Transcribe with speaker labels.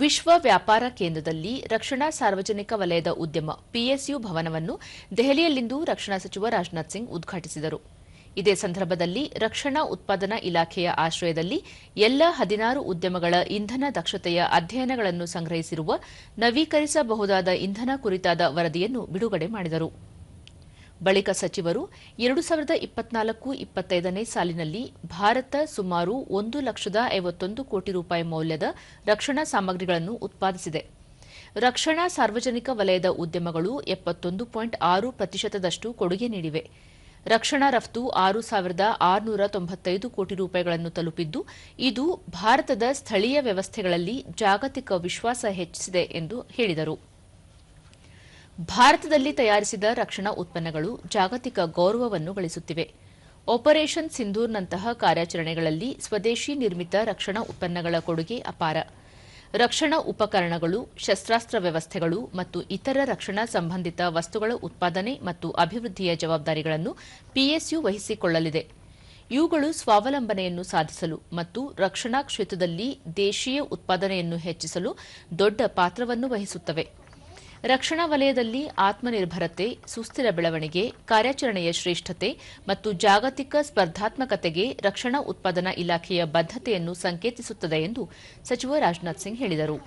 Speaker 1: ವಿಶ್ವ ವ್ಯಾಪಾರ ಕೇಂದ್ರದಲ್ಲಿ ರಕ್ಷಣಾ ಸಾರ್ವಜನಿಕ ವಲಯದ ಉದ್ಯಮ ಪಿಎಸ್ಯು ಭವನವನ್ನು ದೆಹಲಿಯಲ್ಲಿಂದು ರಕ್ಷಣಾ ಸಚಿವ ರಾಜನಾಥ್ ಸಿಂಗ್ ಉದ್ಘಾಟಿಸಿದರು. ಇದೇ ಸಂದರ್ಭದಲ್ಲಿ ರಕ್ಷಣಾ ಉತ್ಪಾದನಾ ಇಲಾಖೆಯ ಆಶ್ರಯದಲ್ಲಿ ಎಲ್ಲ ಹದಿನಾರು ಉದ್ಯಮಗಳ ಇಂಧನ ದಕ್ಷತೆಯ ಅಧ್ಯಯನಗಳನ್ನು ಸಂಗ್ರಹಿಸಿರುವ ನವೀಕರಿಸಬಹುದಾದ ಇಂಧನ ಕುರಿತಾದ ವರದಿಯನ್ನು ಬಿಡುಗಡೆ ಮಾಡಿದರು. ಬಳಿಕ ಸಚಿವರು ಎರಡು ಸಾವಿರದ ಇಪ್ಪತ್ನಾಲ್ಕು ಇಪ್ಪತ್ತೈದನೇ ಸಾಲಿನಲ್ಲಿ ಭಾರತ ಸುಮಾರು ಒಂದು ಲಕ್ಷದ ಐವತ್ತೊಂದು ಕೋಟಿ ರೂಪಾಯಿ ಮೌಲ್ಯದ ರಕ್ಷಣಾ ಸಾಮಗ್ರಿಗಳನ್ನು ಉತ್ಪಾದಿಸಿದೆ. ರಕ್ಷಣಾ ಸಾರ್ವಜನಿಕ ವಲಯದ ಉದ್ಯಮಗಳು ಎಪ್ಪತ್ತೊಂದು ಪಾಯಿಂಟ್ ಆರು ಪ್ರತಿಶತದಷ್ಟು ಕೊಡುಗೆ ನೀಡಿವೆ. ರಕ್ಷಣಾ ರಫ್ತು ಆರು ಸಾವಿರದ ಆರುನೂರ ತೊಂಬತ್ತೈದು ಕೋಟಿ ರೂಪಾಯಿಗಳನ್ನು ತಲುಪಿದ್ದು, ಇದು ಭಾರತದ ಸ್ಥಳೀಯ ವ್ಯವಸ್ಥೆಗಳಲ್ಲಿ ಜಾಗತಿಕ ವಿಶ್ವಾಸ ಹೆಚ್ಚಿಸಿದೆ ಎಂದು ಹೇಳಿದರು. ಭಾರತದಲ್ಲಿ ತಯಾರಿಸಿದ ರಕ್ಷಣಾ ಉತ್ಪನ್ನಗಳು ಜಾಗತಿಕ ಗೌರವವನ್ನು ಗಳಿಸುತ್ತಿವೆ. ಆಪರೇಷನ್ ಸಿಂಧೂರ್ನಂತಹ ಕಾರ್ಯಾಚರಣೆಗಳಲ್ಲಿ ಸ್ವದೇಶಿ ನಿರ್ಮಿತ ರಕ್ಷಣಾ ಉತ್ಪನ್ನಗಳ ಕೊಡುಗೆ ಅಪಾರ. ರಕ್ಷಣಾ ಉಪಕರಣಗಳು, ಶಸ್ತ್ರಾಸ್ತ್ರ ವ್ಯವಸ್ಥೆಗಳು ಮತ್ತು ಇತರ ರಕ್ಷಣಾ ಸಂಬಂಧಿತ ವಸ್ತುಗಳ ಉತ್ಪಾದನೆ ಮತ್ತು ಅಭಿವೃದ್ಧಿಯ ಜವಾಬ್ದಾರಿಗಳನ್ನು ಪಿಎಸ್ಯು ವಹಿಸಿಕೊಳ್ಳಲಿದೆ. ಇವುಗಳು ಸ್ವಾವಲಂಬನೆಯನ್ನು ಸಾಧಿಸಲು ಮತ್ತು ರಕ್ಷಣಾ ಕ್ಷೇತ್ರದಲ್ಲಿ ದೇಶೀಯ ಉತ್ಪಾದನೆಯನ್ನು ಹೆಚ್ಚಿಸಲು ದೊಡ್ಡ ಪಾತ್ರವನ್ನು ವಹಿಸುತ್ತವೆ. ರಕ್ಷಣಾ ವಲಯದಲ್ಲಿ ಆತ್ಮನಿರ್ಭರತೆ, ಸುಸ್ಥಿರ ಬೆಳವಣಿಗೆ, ಕಾರ್ಯಾಚರಣೆಯ ಶ್ರೇಷ್ಠತೆ ಮತ್ತು ಜಾಗತಿಕ ಸ್ಪರ್ಧಾತ್ಮಕತೆಗೆ ರಕ್ಷಣಾ ಉತ್ಪಾದನಾ ಇಲಾಖೆಯ ಬದ್ಧತೆಯನ್ನು ಸಂಕೇತಿಸುತ್ತದೆ ಎಂದು ಸಚಿವ ರಾಜನಾಥ್ ಸಿಂಗ್ ಹೇಳಿದರು.